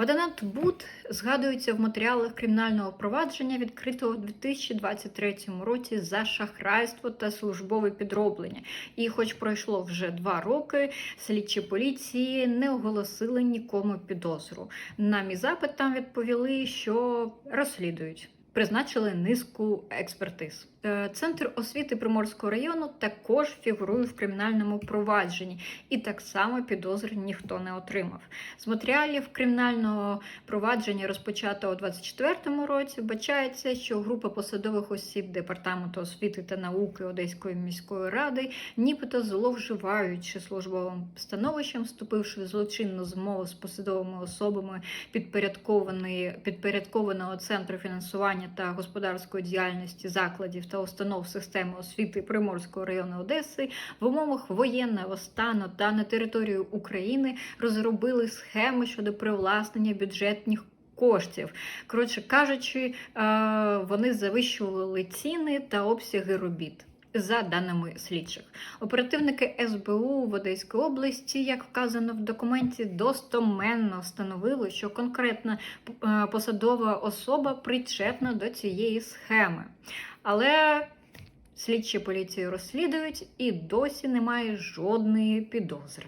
Водонат Буд згадується в матеріалах кримінального провадження, відкритого у 2023 році за шахрайство та службове підроблення. І, хоч пройшло вже два роки, слідчі поліції не оголосили нікому підозру. На мій запит там відповіли, що розслідують. Призначили низку експертиз. Е, Центр освіти Приморського району також фігурує в кримінальному провадженні, і так само підозр ніхто не отримав. З матеріалів кримінального провадження, розпочатого у 2024 році, бачається, що група посадових осіб департаменту освіти та науки Одеської міської ради, нібито зловживаючи службовим становищем, вступивши в злочинну змову з посадовими особами підпорядкованої підпорядкованого центру фінансування та господарської діяльності закладів та установ системи освіти Приморського району Одеси в умовах воєнного стану та на території України розробили схеми щодо привласнення бюджетних. Коштів, коротше кажучи, е, вони завищували ціни та обсяги робіт. За даними слідчих, оперативники СБУ в Одеській області, як вказано в документі, достоменно встановили, що конкретна е, посадова особа причетна до цієї схеми. Але слідчі поліції розслідують і досі немає жодної підозри.